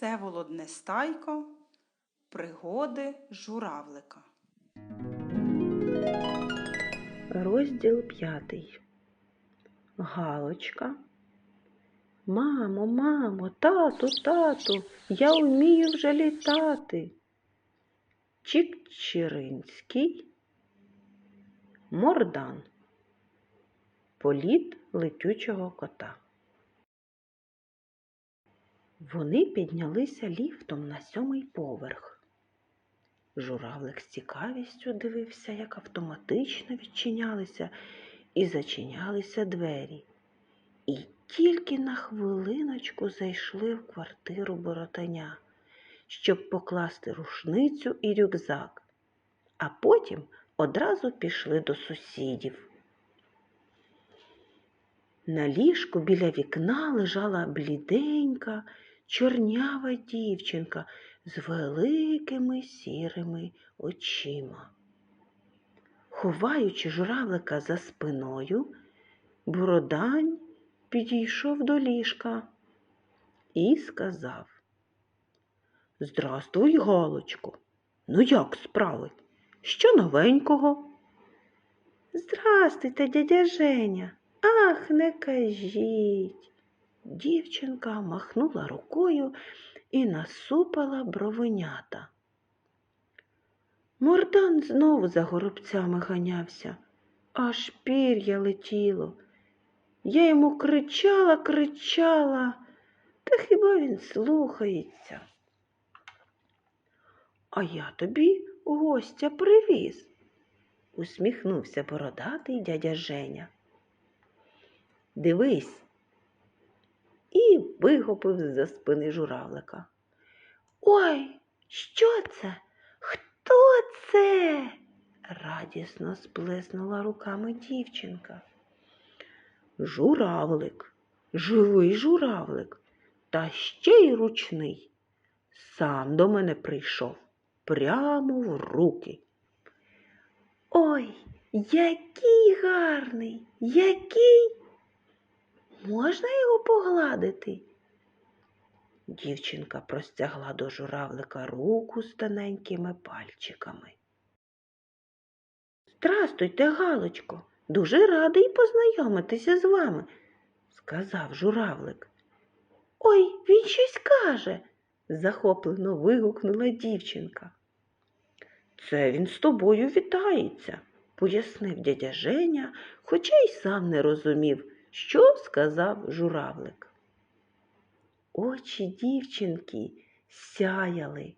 Всеволод Нестайко Пригоди журавлика. Розділ п'ятий. Галочка. Мамо, мамо, тату, тату, я вмію вже літати. Чікчиринський. Мордан. Політ летючого кота. Вони піднялися ліфтом на сьомий поверх. Журавлик з цікавістю дивився, як автоматично відчинялися і зачинялися двері. І тільки на хвилиночку зайшли в квартиру боротаня, щоб покласти рушницю і рюкзак, а потім одразу пішли до сусідів. На ліжку біля вікна лежала бліденька, чорнява дівчинка з великими сірими очима. Ховаючи журавлика за спиною, Бородань підійшов до ліжка і сказав Здрастуй, Галочко. Ну як справи? Що новенького? Здрастуйте, дядя Женя. Ах, не кажіть. Дівчинка махнула рукою і насупала бровенята. Мордан знову за горобцями ганявся, аж пір'я летіло. Я йому кричала, кричала, та хіба він слухається? А я тобі гостя привіз, усміхнувся бородатий дядя Женя. Дивись, і вихопив з-за спини журавлика. Ой, що це? Хто це? радісно сплеснула руками дівчинка. Журавлик, живий журавлик, та ще й ручний. Сам до мене прийшов прямо в руки. Ой, який гарний, який. Можна його погладити? Дівчинка простягла до журавлика руку з тоненькими пальчиками. Здрастуйте, Галочко, дуже радий познайомитися з вами, сказав журавлик. Ой, він щось каже, захоплено вигукнула дівчинка. Це він з тобою вітається, пояснив дядя Женя, хоча й сам не розумів, що сказав журавлик. Очі дівчинки сяяли.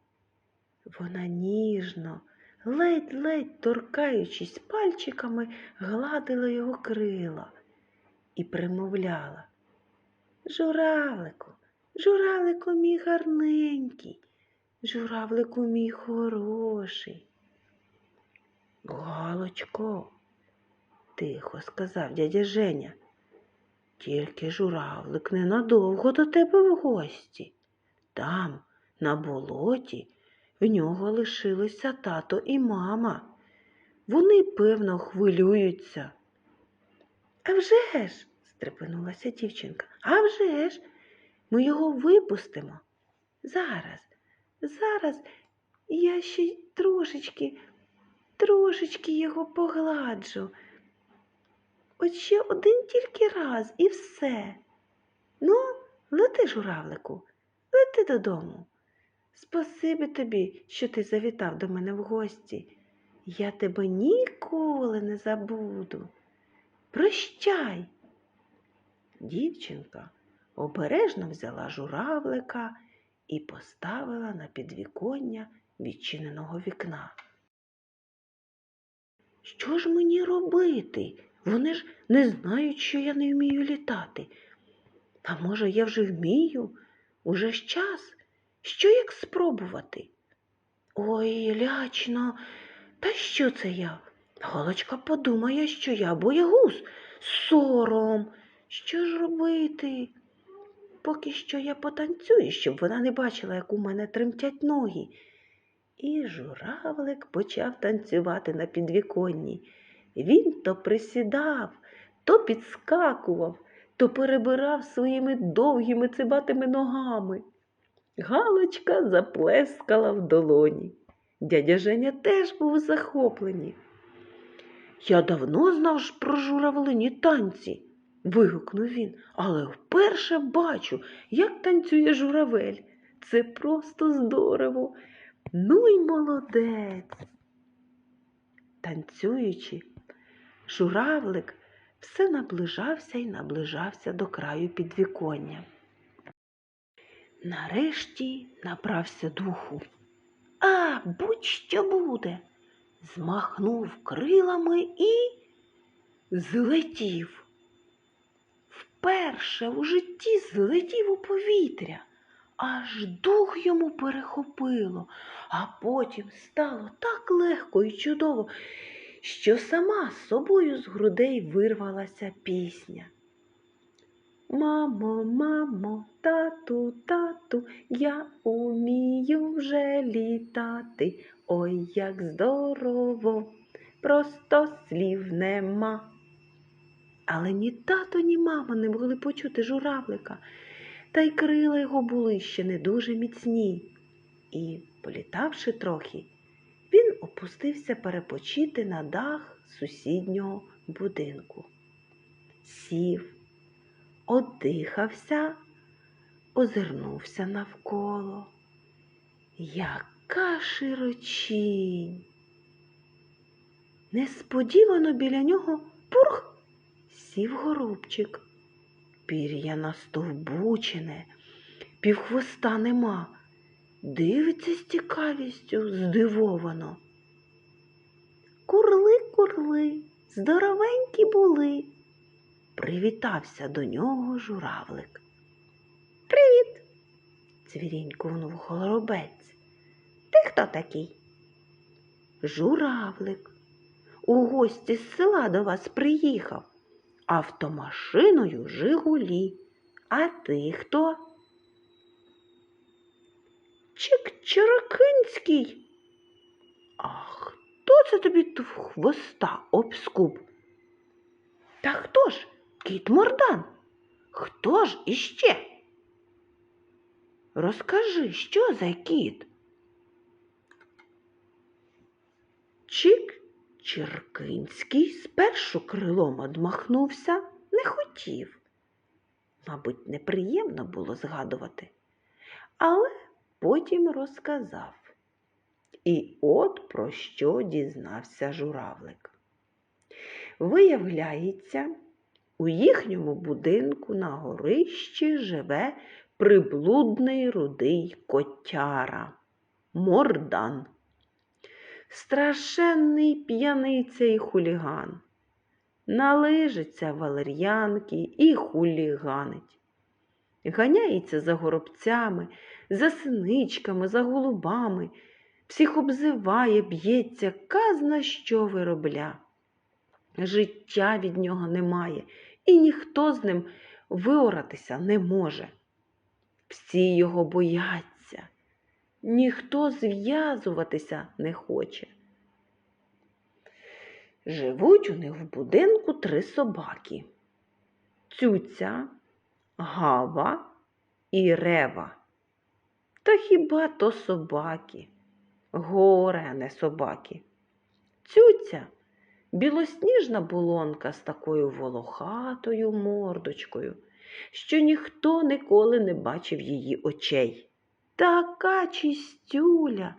Вона ніжно, ледь-ледь торкаючись пальчиками, гладила його крила і примовляла. Журавлику, журавлику мій гарненький, журавлику мій хороший. Галочко, тихо сказав дядя Женя. Тільки журавлик ненадовго до тебе в гості. Там, на болоті, в нього лишилися тато і мама. Вони, певно, хвилюються. «А вже ж!» – стрепенулася дівчинка. «А вже ж! Ми його випустимо. Зараз, зараз я ще трошечки, трошечки його погладжу. От ще один тільки раз і все. Ну, лети, журавлику, лети додому. Спасибі тобі, що ти завітав до мене в гості. Я тебе ніколи не забуду. Прощай. Дівчинка обережно взяла журавлика і поставила на підвіконня відчиненого вікна. Що ж мені робити? Вони ж не знають, що я не вмію літати. А може, я вже вмію? Уже ж час. Що як спробувати? Ой, лячно, та що це я? Галочка подумає, що я боягуз. Сором. Що ж робити? Поки що я потанцюю, щоб вона не бачила, як у мене тремтять ноги. І журавлик почав танцювати на підвіконні. Він то присідав, то підскакував, то перебирав своїми довгими цибатими ногами. Галочка заплескала в долоні. Дядя Женя теж був захоплений. Я давно знав про журавлині танці, вигукнув він, але вперше бачу, як танцює журавель. Це просто здорово. Ну й молодець. Танцюючи, журавлик все наближався і наближався до краю підвіконня. Нарешті набрався духу. А, будь-що буде. Змахнув крилами і злетів. Вперше у житті злетів у повітря, аж дух йому перехопило, а потім стало так легко і чудово, що сама з собою з грудей вирвалася пісня. Мамо, мамо, тату, тату, я умію вже літати. Ой, як здорово, просто слів нема. Але ні тато, ні мама не могли почути журавлика, та й крила його були ще не дуже міцні. І, політавши трохи, він опустився перепочити на дах сусіднього будинку. Сів, оддихався, озирнувся навколо. Яка широчінь! Несподівано біля нього пурх сів горобчик. Пір'я настовбучене, півхвоста нема. Дивиться з цікавістю здивовано. Курли, курли, здоровенькі були. Привітався до нього журавлик. Привіт, цвірінькнув горобець. Ти хто такий? Журавлик. У гості з села до вас приїхав. Автомашиною Жигулі. А ти хто? Чик-чирокинський. А хто це тобі хвоста обскуб? Та хто ж? Кіт Мордан? Хто ж іще? Розкажи, що за кіт? Чик Черкинський спершу крилом одмахнувся, не хотів. Мабуть, неприємно було згадувати, але потім розказав. І от про що дізнався журавлик. Виявляється, у їхньому будинку на горищі живе приблудний рудий котяра Мордан. Страшенний п'яниця і хуліган. Налижиться валер'янки і хуліганить. Ганяється за горобцями, за синичками, за голубами, всіх обзиває, б'ється, казна що виробля. Життя від нього немає, і ніхто з ним виоратися не може. Всі його бояться, ніхто зв'язуватися не хоче. Живуть у них в будинку три собаки цюця, гава і рева. Та хіба то собаки? Горе, не собаки. Цюця білосніжна булонка з такою волохатою мордочкою, що ніхто ніколи не бачив її очей. Така чистюля,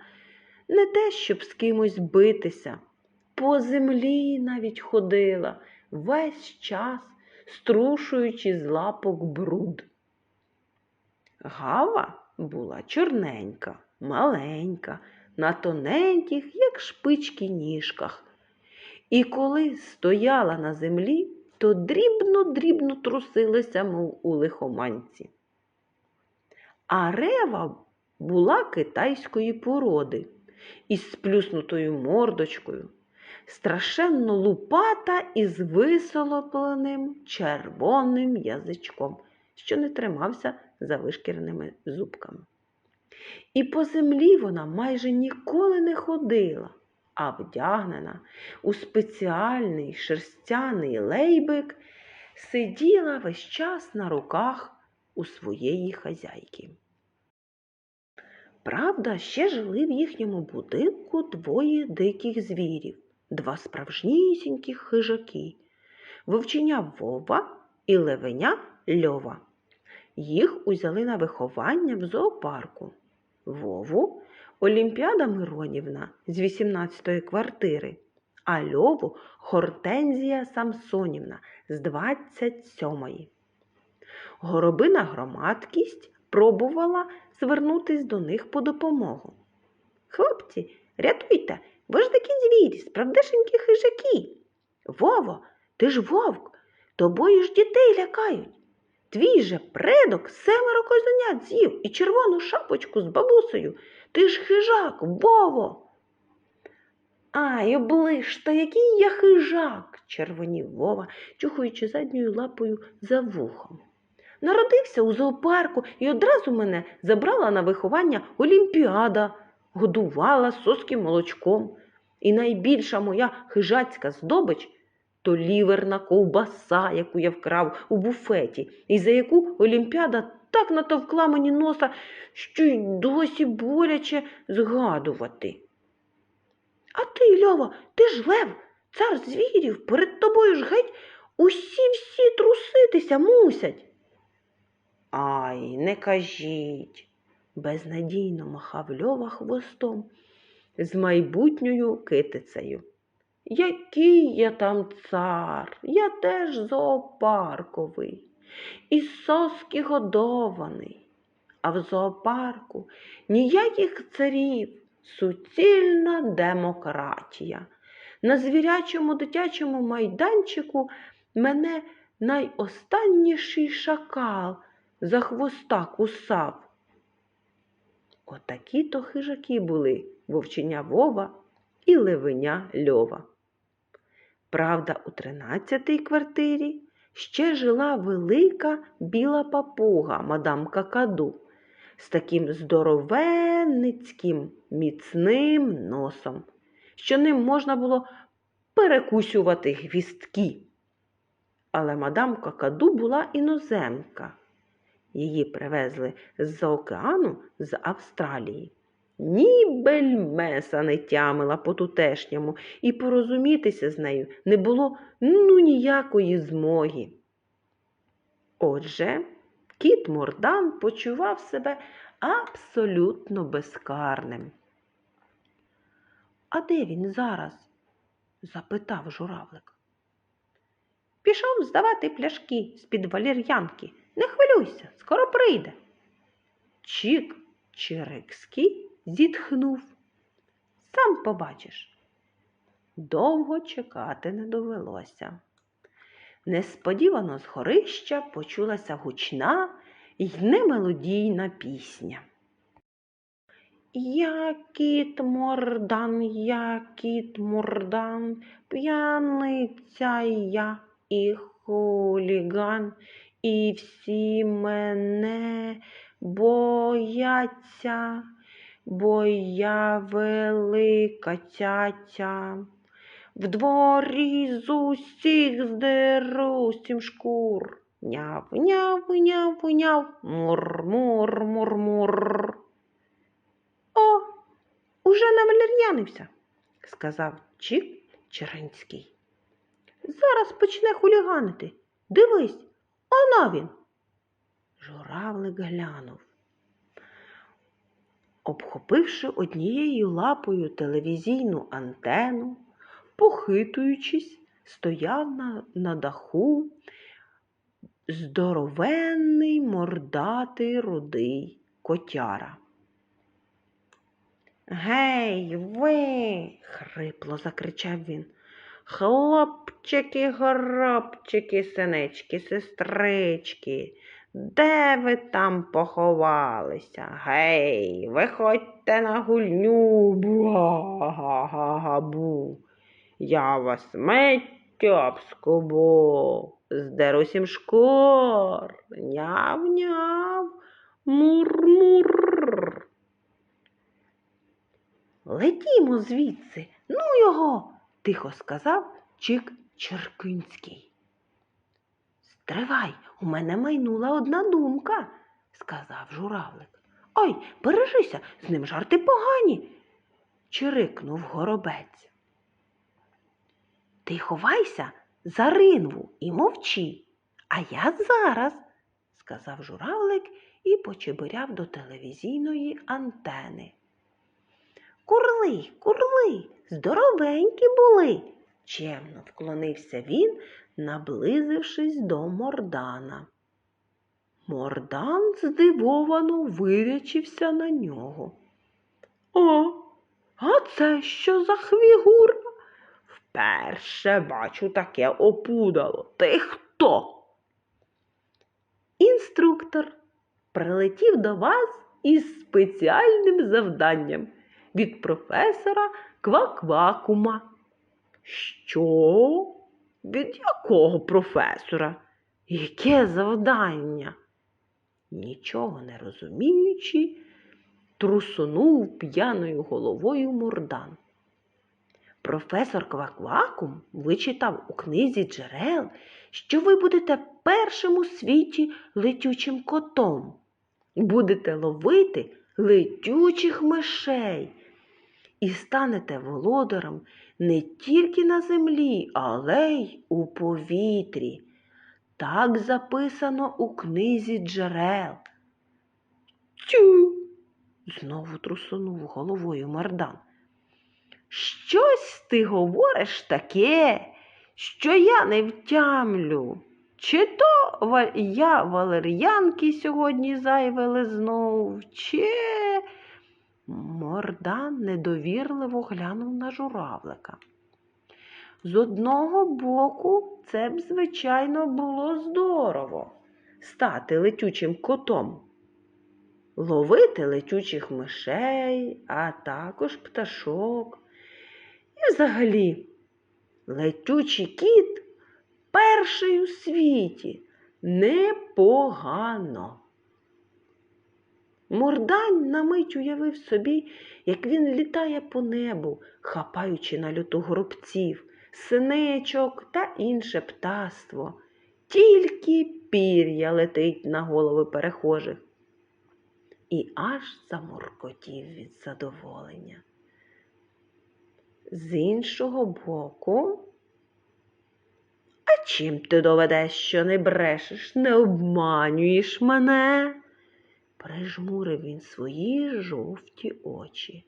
не те, щоб з кимось битися. По землі навіть ходила весь час, струшуючи з лапок бруд. Гава була чорненька, маленька, на тоненьких, як шпички, ніжках. І коли стояла на землі, то дрібно-дрібно трусилася, мов у лихоманці. А рева була китайської породи із сплюснутою мордочкою, страшенно лупата із висолопленим червоним язичком, що не тримався за вишкіреними зубками. І по землі вона майже ніколи не ходила, а вдягнена у спеціальний шерстяний лейбик, сиділа весь час на руках у своєї хазяйки. Правда, ще жили в їхньому будинку двоє диких звірів, два справжнісіньких хижаки, вовченя Вова і левеня Льова. Їх узяли на виховання в зоопарку. Вову Олімпіада Миронівна з 18-ї квартири, а Льову Гортензія Самсонівна з 27-ї. Горобина громадкість пробувала звернутись до них по допомогу. Хлопці, рятуйте, ви ж такі звірі, справдешенькі хижаки. Вово, ти ж вовк, тобою ж дітей лякають. Твій же предок семеро козенят з'їв і червону шапочку з бабусею. Ти ж хижак, Вово. Ай, оближ, та який я хижак, червонів Вова, чухаючи задньою лапою за вухом. Народився у зоопарку і одразу мене забрала на виховання Олімпіада, годувала соским молочком. І найбільша моя хижацька здобич то ліверна ковбаса, яку я вкрав у буфеті, і за яку Олімпіада так натовкла мені носа, що й досі боляче згадувати. А ти, Льова, ти ж лев, цар звірів, перед тобою ж геть усі всі труситися мусять. Ай, не кажіть, безнадійно махав Льова хвостом з майбутньою китицею. Який я там цар, я теж зоопарковий, і соски годований, а в зоопарку ніяких царів, суцільна демократія. На звірячому дитячому майданчику мене найостанніший шакал за хвоста кусав. Отакі то хижаки були вовченя Вова і левеня Льова. Правда, у тринадцятій квартирі ще жила велика біла папуга мадам Какаду з таким здоровенницьким міцним носом, що ним можна було перекусювати гвістки. Але мадам Какаду була іноземка. Її привезли з-за океану з Австралії. Ні бельмеса не тямила по тутешньому, і порозумітися з нею не було ну ніякої змоги. Отже, кіт Мордан почував себе абсолютно безкарним. А де він зараз? запитав журавлик. Пішов здавати пляшки з-під валір'янки. Не хвилюйся, скоро прийде. Чік Чирикський зітхнув. Сам побачиш. Довго чекати не довелося. Несподівано з горища почулася гучна й немелодійна пісня. Я кіт мордан, я кіт мордан, п'яниця я і хуліган, і всі мене бояться, бо я велика цяця. В дворі з усіх здеру сім шкур. Няв, няв, няв, няв, мур, мур, мур, мур. О, уже навалір'янився, сказав Чіп Черенський. Зараз почне хуліганити. Дивись, оно він. Журавлик глянув. Обхопивши однією лапою телевізійну антену, похитуючись, стояв на, на даху здоровенний мордатий рудий котяра. Гей, ви. хрипло закричав він. Хлопчики, горобчики, синички, сестрички, де ви там поховалися? Гей, виходьте на гульню, бу-га-га-га-бу. Я вас миттю обскубу, здеру сім шкур, няв-няв, мур-мур. Летімо звідси, ну його, тихо сказав Чик Черкинський. Стривай, у мене майнула одна думка, сказав журавлик. Ой, бережися, з ним жарти погані, чирикнув горобець. Ти ховайся за ринву і мовчи, а я зараз, сказав журавлик і почебиряв до телевізійної антени. Курли, курли, здоровенькі були, чемно вклонився він, наблизившись до Мордана. Мордан здивовано вирячився на нього. О, а це що за хвігура? Вперше бачу таке опудало. Ти хто? Інструктор прилетів до вас із спеціальним завданням від професора Кваквакума. Що? Від якого професора? Яке завдання? Нічого не розуміючи, трусонув п'яною головою Мордан. Професор Кваквакум вичитав у книзі джерел, що ви будете першим у світі летючим котом. Будете ловити летючих мишей і станете володарем не тільки на землі, але й у повітрі. Так записано у книзі джерел. Тю. знову трусонув головою Мардан. Щось ти говориш таке, що я не втямлю. Чи то я валер'янки сьогодні зайве лизнув, чи. Мордан недовірливо глянув на журавлика. З одного боку, це б, звичайно, було здорово стати летючим котом, ловити летючих мишей, а також пташок. І взагалі, летючий кіт перший у світі непогано. Мордань на мить уявив собі, як він літає по небу, хапаючи на люту горобців, синичок та інше птаство. Тільки пір'я летить на голови перехожих. І аж заморкотів від задоволення. З іншого боку, а чим ти доведеш, що не брешеш, не обманюєш мене? Прижмурив він свої жовті очі.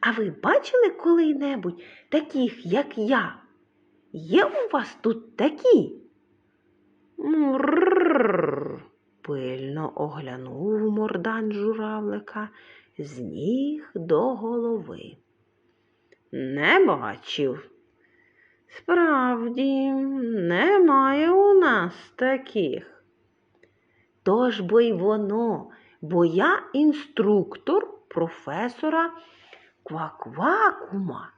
А ви бачили коли-небудь таких, як я? Є у вас тут такі? Мрррр. Пильно оглянув мордань журавлика з ніг до голови. Не бачив. Справді, немає у нас таких. Тож бо й воно, бо я інструктор професора Кваквакума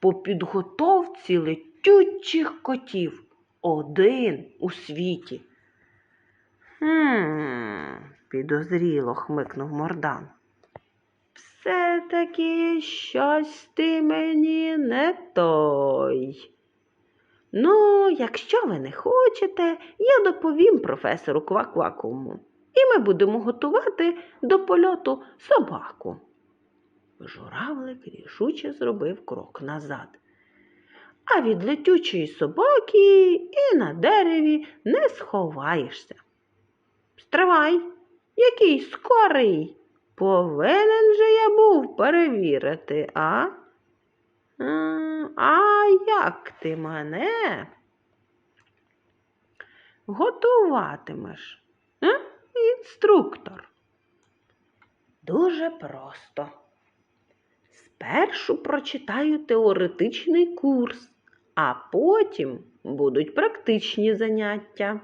по підготовці летючих котів один у світі. Хм, підозріло хмикнув Мордан. Все-таки щось ти мені не той. Ну, якщо ви не хочете, я доповім професору Кваквакуму, і ми будемо готувати до польоту собаку. Журавлик рішуче зробив крок назад. А від летючої собаки і на дереві не сховаєшся. Стривай, який скорий. Повинен же я був перевірити, а? А як ти мене готуватимеш? Е? Інструктор. Дуже просто. Спершу прочитаю теоретичний курс, а потім будуть практичні заняття.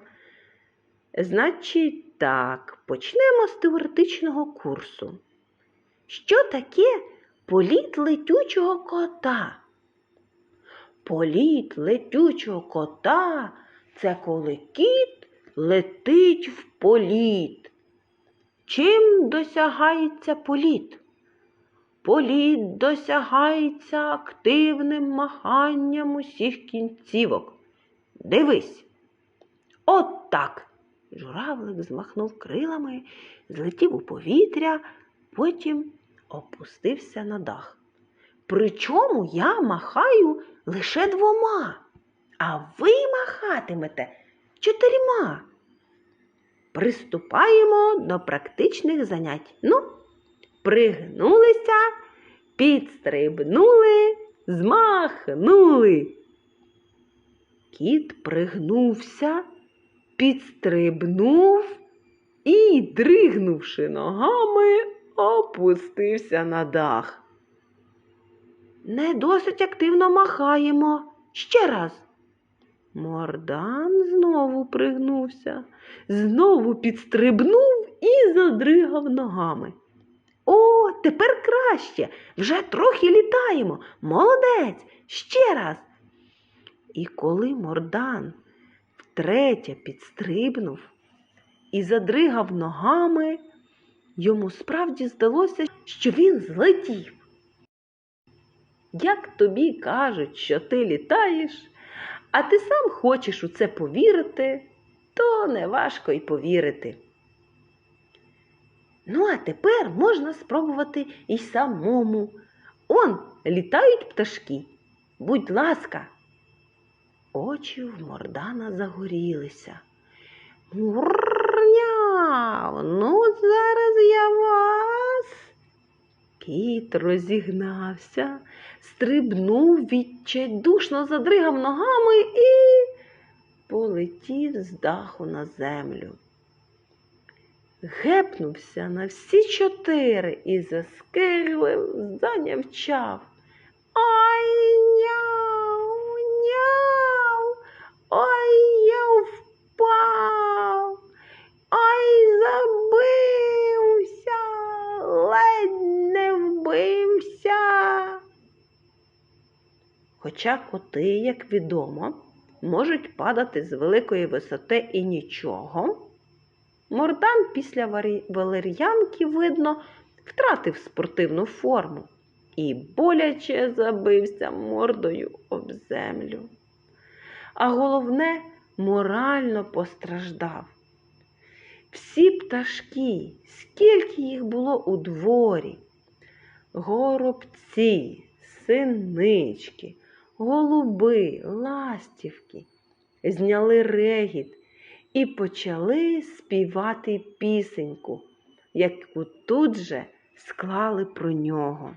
Значить, так, почнемо з теоретичного курсу. Що таке політ летючого кота? Політ летючого кота це коли кіт летить в політ. Чим досягається політ? Політ досягається активним маханням усіх кінцівок. Дивись. От так. Журавлик змахнув крилами, злетів у повітря, потім опустився на дах. Причому я махаю лише двома, а ви махатимете чотирма. Приступаємо до практичних занять. Ну, пригнулися, підстрибнули, змахнули. Кіт пригнувся, підстрибнув і, дригнувши ногами, опустився на дах. Не досить активно махаємо. Ще раз. Мордан знову пригнувся, знову підстрибнув і задригав ногами. О, тепер краще. Вже трохи літаємо. Молодець. Ще раз. І коли Мордан втретє підстрибнув і задригав ногами, йому справді здалося, що він злетів. Як тобі кажуть, що ти літаєш, а ти сам хочеш у це повірити, то неважко й повірити. Ну, а тепер можна спробувати і самому. Он літають пташки. Будь ласка. Очі в Мордана загорілися. Ну зараз я вас. Кіт розігнався, стрибнув, відчайдушно задригав ногами і полетів з даху на землю. Гепнувся на всі чотири і заскиглив, занявчав. Ай, няу, няу, ой, я впав, ай, забився, ледь не вбився. Хоча коти, як відомо, можуть падати з великої висоти і нічого. Мордан після валер'янки, видно, втратив спортивну форму і боляче забився мордою об землю. А головне, морально постраждав. Всі пташки, скільки їх було у дворі, горобці, синички, голуби, ластівки, зняли регіт і почали співати пісеньку, яку тут же склали про нього.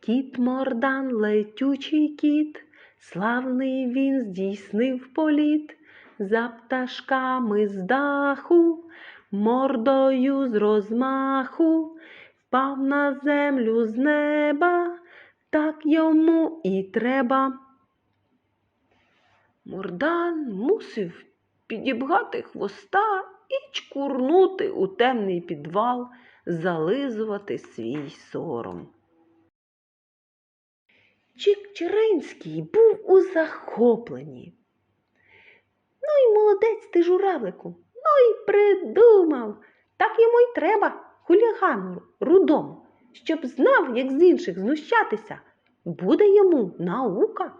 Кіт Мордан, летючий кіт, славний він здійснив політ, за пташками з даху, мордою з розмаху, впав на землю з неба, так йому і треба. Мордан мусив підібгати хвоста і чкурнути у темний підвал, зализувати свій сором. Чик-Черинський був у захопленні. Ну й молодець ти, журавлику, ну й придумав. Так йому й треба, хулігану рудому, щоб знав, як з інших знущатися. Буде йому наука.